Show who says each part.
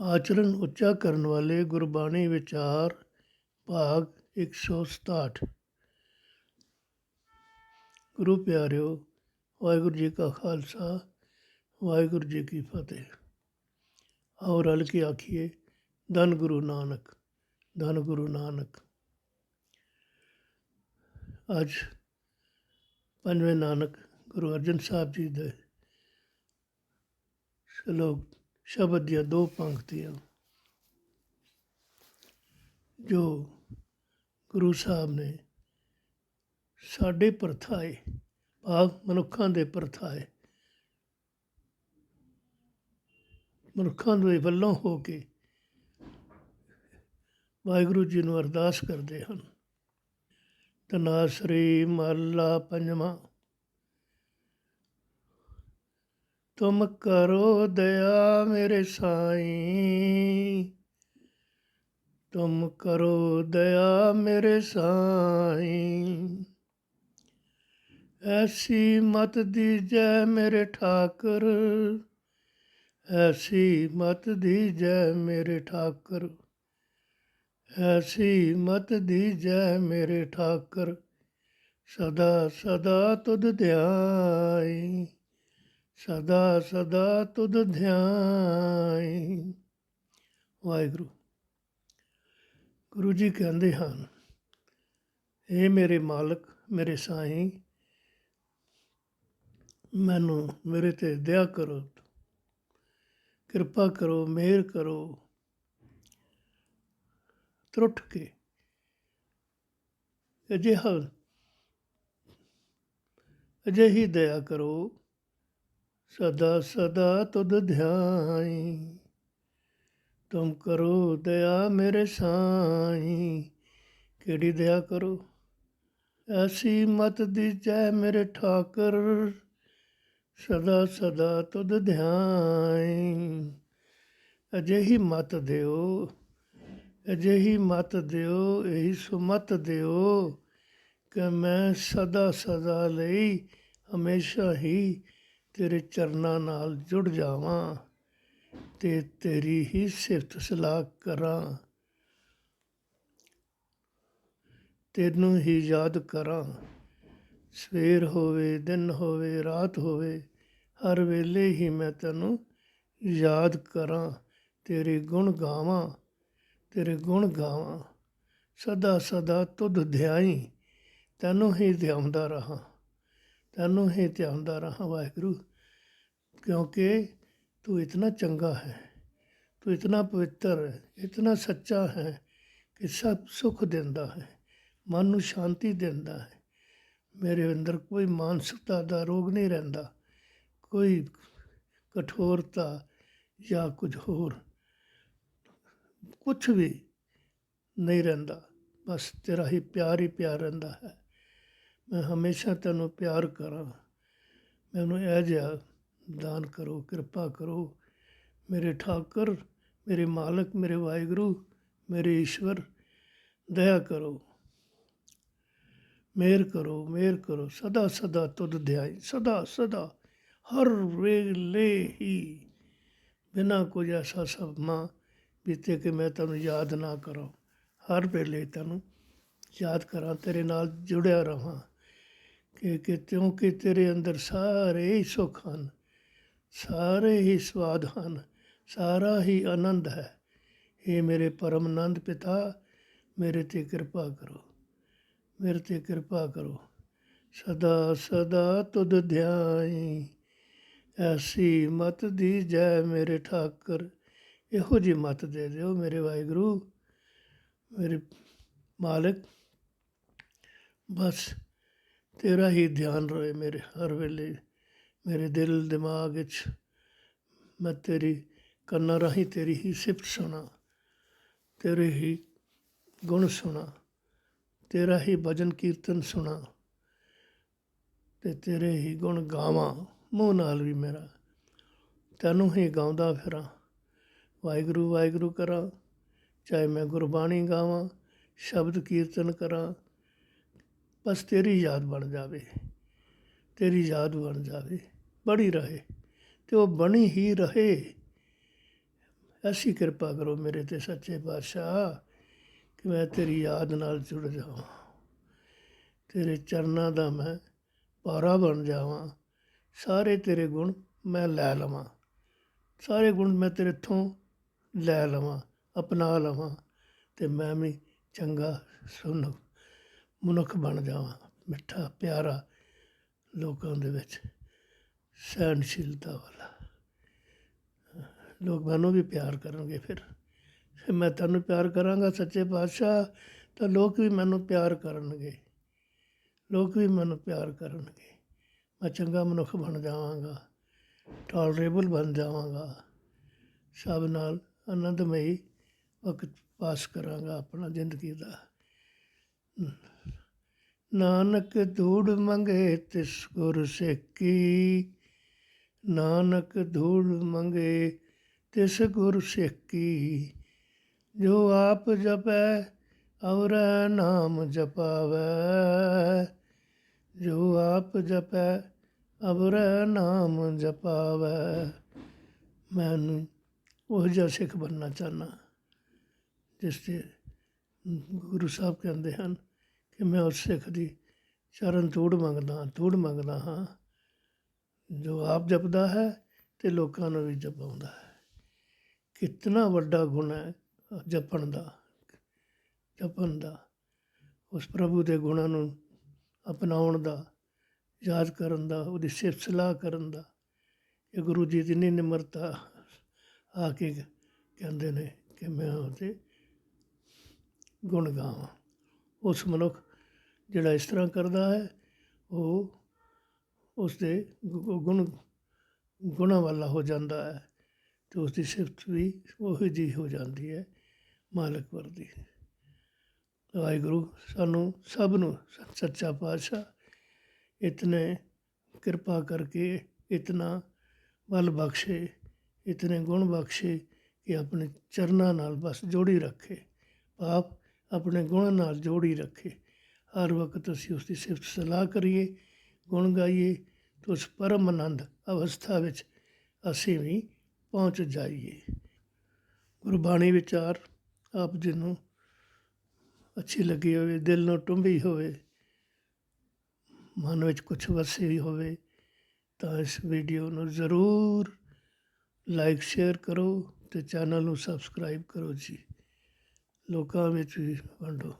Speaker 1: ਆਚਰਨ ਉੱਚਾ ਕਰਨ ਵਾਲੇ ਗੁਰਬਾਣੀ ਵਿਚਾਰ, ਭਾਗ 167 ਗੁਰੂ ਪਿਆਰਿਓ, ਵਾਹਿਗੁਰੂ ਜੀ ਕਾ ਖਾਲਸਾ, ਵਾਹਿਗੁਰੂ ਜੀ ਕੀ ਫਤਿਹ। ਆਓ ਰਲ ਕੇ ਆਖੀਏ, ਧੰਨ ਗੁਰੂ ਨਾਨਕ, ਧੰਨ ਗੁਰੂ ਨਾਨਕ। ਅੱਜ ਪੰਜਵੇਂ ਨਾਨਕ ਗੁਰੂ ਅਰਜਨ ਸਾਹਿਬ ਜੀ ਦੇ ਸ਼ਲੋਕ ਸ਼ਬਦ ਦੀਆਂ ਦੋ ਪੰਕਤੀਆਂ। ਜੋ ਗੁਰੂ ਸਾਹਿਬ ਨੇ ਸਾਡੇ ਪਰਥਾਏ, ਭਾਵ ਮਨੁੱਖਾਂ ਦੇ ਪਰਥਾਏ, ਮਨੁੱਖਾਂ ਦੇ ਵੱਲੋਂ ਹੋ ਕੇ ਵਾਹਿਗੁਰੂ ਜੀ ਨੂੰ ਅਰਦਾਸ ਕਰਦੇ ਹਨ। ਤਨਾਸਰੀ ਮਹੱਲਾ ਪੰਜਵਾਂ। ਤੁਮ ਕਰੋ ਦਇਆ ਮੇਰੇ ਸਾਈਂ। ਤੁਮ ਕਰੋ ਦਇਆ ਮੇਰੇ ਸਾਈਂ। ਐਸੀ ਮਤ ਦੀਜੈ ਮੇਰੇ ਠਾਕਰ, ਐਸੀ ਮਤ ਦੀਜੈ ਮੇਰੇ ਠਾਕਰ, ਐਸੀ ਮਤ ਦੀਜੈ ਮੇਰੇ ਠਾਕਰ, ਸਦਾ ਸਦਾ ਤੁਧ ਧਿਆਈ। ਸਦਾ ਸਦਾ ਤੁਧ ਧਿਆਈ। ਵਾਹਿਗੁਰੂ। ਗੁਰੂ ਜੀ ਕਹਿੰਦੇ ਹਨ ਇਹ ਮੇਰੇ ਮਾਲਕ, ਮੇਰੇ ਸਾਈਂ, ਮੈਨੂੰ ਮੇਰੇ ਤੇ ਦਇਆ ਕਰੋ। ਕਿਰਪਾ ਕਰੋ, ਮਿਹਰ ਕਰੋ। ਤਰੁੱਠ ਕੇ ਅਜਿਹਾ, ਅਜਿਹੀ ਦਇਆ ਕਰੋ। ਸਦਾ ਸਦਾ ਤੁਧ ਧਿਆਈ। ਤੁਮ ਕਰੋ ਦਇਆ ਮੇਰੇ ਸਾਈਂ। ਕਿਹੜੀ ਦਇਆ ਕਰੋ? ਐਸੀ ਮਤ ਦੀਜੈ ਮੇਰੇ ਠਾਕਰ। ਸਦਾ ਸਦਾ ਤੁਧ ਧਿਆਈ। ਅਜਿਹੀ ਮਤ ਦਿਓ, ਅਜਿਹੀ ਮਤ ਦਿਓ, ਇਹੀ ਸੁਮਤ ਦਿਓ ਕਿ ਮੈਂ ਸਦਾ ਸਦਾ ਲਈ ਹਮੇਸ਼ਾ ਹੀ ਤੇਰੇ ਚਰਨਾਂ ਨਾਲ ਜੁੜ ਜਾਵਾਂ ਤੇ ਤੇਰੀ ਹੀ ਸਿਫਤ ਸਲਾਹ ਕਰਾਂ। ਤੈਨੂੰ ਹੀ ਯਾਦ ਕਰਾਂ। ਸਵੇਰ ਹੋਵੇ, ਦਿਨ ਹੋਵੇ, ਰਾਤ ਹੋਵੇ, ਹਰ ਵੇਲੇ ਹੀ ਮੈਂ ਤੈਨੂੰ ਯਾਦ ਕਰਾਂ। ਤੇਰੇ ਗੁਣ ਗਾਵਾਂ, ਤੇਰੇ ਗੁਣ ਗਾਵਾਂ। ਸਦਾ ਸਦਾ ਤੁਧ ਧਿਆਈ, ਤੈਨੂੰ ਹੀ ਧਿਆਉਂਦਾ ਰਹਾ। ਤੈਨੂੰ ਹੀ ਧਿਆਉਂਦਾ ਰਹਾ ਵਾਹਿਗੁਰੂ, ਕਿਉਂਕਿ ਤੂੰ ਇਤਨਾ ਚੰਗਾ ਹੈ, ਤੂੰ ਇਤਨਾ ਪਵਿੱਤਰ ਹੈ ਇਤਨਾ ਸੱਚਾ ਹੈ ਕਿ ਸਭ ਸੁਖ ਦਿੰਦਾ ਹੈ, ਮਨ ਨੂੰ ਸ਼ਾਂਤੀ ਦਿੰਦਾ ਹੈ। ਮੇਰੇ ਅੰਦਰ ਕੋਈ ਮਾਨਸਿਕਤਾ ਦਾ ਰੋਗ ਨਹੀਂ ਰਹਿੰਦਾ, ਕੋਈ ਕਠੋਰਤਾ ਜਾਂ ਕੁਝ ਹੋਰ ਕੁਝ ਵੀ ਨਹੀਂ ਰਹਿੰਦਾ, ਬਸ ਤੇਰਾ ਹੀ ਪਿਆਰ ਹੀ ਪਿਆਰ ਰਹਿੰਦਾ ਹੈ। ਮੈਂ ਹਮੇਸ਼ਾ ਤੈਨੂੰ ਪਿਆਰ ਕਰਾਂ। ਮੈਨੂੰ ਇਹ ਜਿਹਾ ਦਾਨ ਕਰੋ, ਕਿਰਪਾ ਕਰੋ। ਮੇਰੇ ਠਾਕਰ, ਮੇਰੇ ਮਾਲਕ, ਮੇਰੇ ਵਾਹਿਗੁਰੂ, ਮੇਰੇ ਈਸ਼ਵਰ, ਦਇਆ ਕਰੋ। ਮਿਹਰ ਕਰੋ ਮਿਹਰ ਕਰੋ। ਸਦਾ ਸਦਾ ਤੁਧ ਧਿਆਈ, ਸਦਾ ਸਦਾ ਹਰ ਵੇਲੇ ਹੀ। ਬਿਨਾ ਕੋਈ ਐਸਾ ਸਮਾਂ ਬੀਤੇ ਕਿ ਮੈਂ ਤੈਨੂੰ ਯਾਦ ਨਾ ਕਰਾਂ। ਹਰ ਵੇਲੇ ਤੈਨੂੰ ਯਾਦ ਕਰਾਂ, ਤੇਰੇ ਨਾਲ ਜੁੜਿਆ ਰਹਾਂ। ਕਿ ਕਿ ਕਿਉਂਕਿ ਤੇਰੇ ਅੰਦਰ ਸਾਰੇ ਹੀ ਸੁੱਖ ਹਨ, ਸਾਰੇ ਹੀ ਸਵਾਦ ਹਨ, ਸਾਰਾ ਹੀ ਆਨੰਦ ਹੈ। ਇਹ ਮੇਰੇ ਪਰਮ ਆਨੰਦ ਪਿਤਾ, ਮੇਰੇ ਤੇ ਕਿਰਪਾ ਕਰੋ, ਮੇਰੇ ਤੇ ਕਿਰਪਾ ਕਰੋ। ਸਦਾ ਸਦਾ ਤੁਧ ਧਿਆਈ, ਐਸੀ ਮਤ ਦੀ ਜੈ ਮੇਰੇ ਠਾਕਰ। ਇਹੋ ਜੀ ਮਤ ਦੇ ਦਿਓ ਮੇਰੇ ਵਾਹਿਗੁਰੂ, ਮੇਰੇ ਮਾਲਕ। ਬਸ ਤੇਰਾ ਹੀ ਧਿਆਨ ਰਹੇ ਮੇਰੇ, ਹਰ ਵੇਲੇ ਮੇਰੇ ਦਿਲ ਦਿਮਾਗ ਵਿੱਚ ਮੈਂ ਤੇਰੀ ਕੰਨਾਂ ਰਾਹੀਂ ਤੇਰੀ ਹੀ ਸਿਫਤ ਸੁਣਾ, ਤੇਰੇ ਹੀ ਗੁਣ ਸੁਣਾ, ਤੇਰਾ ਹੀ ਭਜਨ ਕੀਰਤਨ ਸੁਣਾ ਤੇ ਤੇਰੇ ਹੀ ਗੁਣ ਗਾਵਾਂ, ਮੂੰਹ ਨਾਲ ਵੀ ਮੇਰਾ। ਤੈਨੂੰ ਹੀ ਗਾਉਂਦਾ ਫਿਰਾਂ, ਵਾਹਿਗੁਰੂ ਵਾਹਿਗੁਰੂ ਕਰਾਂ, ਚਾਹੇ ਮੈਂ ਗੁਰਬਾਣੀ ਗਾਵਾਂ, ਸ਼ਬਦ ਕੀਰਤਨ ਕਰਾਂ ਬਸ ਤੇਰੀ ਯਾਦ ਬਣ ਜਾਵੇ, ਤੇਰੀ ਯਾਦ ਬਣ ਜਾਵੇ, ਬਣੀ ਰਹੇ ਤੇ ਉਹ ਬਣੀ ਹੀ ਰਹੇ। ਐਸੀ ਕਿਰਪਾ ਕਰੋ ਮੇਰੇ ਤੇ ਸੱਚੇ ਪਾਤਸ਼ਾਹ, ਕਿ ਮੈਂ ਤੇਰੀ ਯਾਦ ਨਾਲ ਜੁੜ ਜਾਵਾਂ। ਤੇਰੇ ਚਰਨਾਂ ਦਾ ਮੈਂ ਪਾਰਾ ਬਣ ਜਾਵਾਂ। ਸਾਰੇ ਤੇਰੇ ਗੁਣ ਮੈਂ ਲੈ ਲਵਾਂ। ਸਾਰੇ ਗੁਣ ਮੈਂ ਤੇਰੇ ਤੋਂ ਲੈ ਲਵਾਂ, ਅਪਣਾ ਲਵਾਂ ਤੇ ਮੈਂ ਵੀ ਚੰਗਾ ਸੁਨ ਮਨੁੱਖ ਬਣ ਜਾਵਾਂ, ਮਿੱਠਾ, ਪਿਆਰਾ ਲੋਕਾਂ ਦੇ ਵਿੱਚ, ਸਹਿਣਸ਼ੀਲਤਾ ਵਾਲਾ। ਲੋਕ ਮੈਨੂੰ ਵੀ ਪਿਆਰ ਕਰਨਗੇ ਫਿਰ। ਫਿਰ ਮੈਂ ਤੈਨੂੰ ਪਿਆਰ ਕਰਾਂਗਾ ਸੱਚੇ ਪਾਤਸ਼ਾਹ, ਤਾਂ ਲੋਕ ਵੀ ਮੈਨੂੰ ਪਿਆਰ ਕਰਨਗੇ। ਲੋਕ ਵੀ ਮੈਨੂੰ ਪਿਆਰ ਕਰਨਗੇ। ਮੈਂ ਚੰਗਾ ਮਨੁੱਖ ਬਣ ਜਾਵਾਂਗਾ ਟੋਲਰੇਬਲ ਬਣ ਜਾਵਾਂਗਾ। ਸਭ ਨਾਲ ਆਨੰਦਮਈ ਵਕਤ ਪਾਸ ਕਰਾਂਗਾ ਆਪਣਾ ਜ਼ਿੰਦਗੀ ਦਾ। ਨਾਨਕ ਧੂੜ ਮੰਗੇ ਤਿਸ ਗੁਰ ਸੇਕੀ। ਨਾਨਕ ਧੂੜ ਮੰਗੇ ਤਿਸ ਗੁਰ ਸੇਕੀ। ਜੋ ਆਪ ਜਪੈ, ਔਰ ਨਾਮ ਜਪਾਵੈ। ਜੋ ਆਪ ਜਪੈ ਅਵਰ ਨਾਮ ਜਪਾਵੈ। ਮੈਨੂੰ ਉਹ ਜਿਹਾ ਸਿੱਖ ਬਣਨਾ ਚਾਹਨਾ ਜਿਸ ਤੇ ਗੁਰੂ ਸਾਹਿਬ ਕਹਿੰਦੇ ਹਨ ਕਿ ਮੈਂ ਉਸ ਸਿੱਖ ਦੀ ਚਰਨ ਧੂੜ ਮੰਗਦਾ ਧੂੜ ਮੰਗਦਾ ਹਾਂ। ਜੋ ਆਪ ਜਪਦਾ ਹੈ ਤੇ ਲੋਕਾਂ ਨੂੰ ਵੀ ਜਪਾਉਂਦਾ ਹੈ। ਕਿੰਨਾ ਵੱਡਾ ਗੁਣ ਹੈ ਜਪਣ ਦਾ ਜਪਣ ਦਾ। ਉਸ ਪ੍ਰਭੂ ਦੇ ਗੁਣਾਂ ਨੂੰ ਅਪਣਾਉਣ ਦਾ, ਯਾਦ ਕਰਨ ਦਾ, ਉਹਦੀ ਸਿਫਤ ਸਲਾਹ ਕਰਨ ਦਾ। ਇਹ ਗੁਰੂ ਜੀ ਦੀ ਇੰਨੀ ਨਿਮਰਤਾ ਆ ਕੇ ਕਹਿੰਦੇ ਨੇ ਕਿ ਮੈਂ ਉਹਦੇ ਗੁਣ ਗਾਵਾਂ। ਉਸ ਮਨੁੱਖ ਜਿਹੜਾ ਇਸ ਤਰ੍ਹਾਂ ਕਰਦਾ ਹੈ, ਉਹ ਉਸ ਦੇ ਗੁ- ਗੁਣ, ਗੁਣਾਂ ਵਾਲਾ ਹੋ ਜਾਂਦਾ ਹੈ ਤੇ ਉਸ ਦੀ ਸਿਫਤ ਵੀ ਉਹੀ ਜੀ ਹੋ ਜਾਂਦੀ ਹੈ, ਮਾਲਕ ਵਰਦੀ। ਵਾਹਿਗੁਰੂ ਸਾਨੂੰ ਸਭ ਨੂੰ ਸੱਚਾ ਪਾਤਸ਼ਾਹ ਇਤਨੇ ਕਿਰਪਾ ਕਰਕੇ ਇਤਨਾ ਬਲ ਬਖਸ਼ੇ, ਇਤਨੇ ਗੁਣ ਬਖਸ਼ੇ ਕਿ ਆਪਣੇ ਚਰਨਾਂ ਨਾਲ ਬਸ ਜੋੜੀ ਰੱਖੇ ਆਪ ਆਪਣੇ ਗੁਣਾਂ ਨਾਲ ਜੋੜੀ ਰੱਖੇ। ਹਰ ਵਕਤ ਅਸੀਂ ਉਸ ਦੀ ਸਿਫਤ ਸਲਾਹ ਕਰੀਏ, ਗੁਣ ਗਾਈਏ, ਤੇ ਉਸ ਪਰਮ ਆਨੰਦ ਅਵਸਥਾ ਵਿੱਚ ਅਸੀਂ ਵੀ ਪਹੁੰਚ ਜਾਈਏ। ਗੁਰਬਾਣੀ ਵਿਚਾਰ ਆਪ ਜੀ ਨੂੰ ਅੱਛੀ ਲੱਗੀ ਹੋਵੇ, ਦਿਲ ਨੂੰ ਟੁੰਬੀ ਹੋਵੇ, ਮਨ ਵਿੱਚ ਕੁਝ ਵਸੇ ਹੋਵੇ, ਤਾਂ ਇਸ ਵੀਡੀਓ ਨੂੰ ਜ਼ਰੂਰ ਲਾਈਕ, ਸ਼ੇਅਰ ਕਰੋ ਤੇ ਚੈਨਲ ਨੂੰ ਸਬਸਕ੍ਰਾਈਬ ਕਰੋ ਜੀ। ਲੋਕਾਂ ਵਿੱਚ ਵੀ ਵੰਡੋ।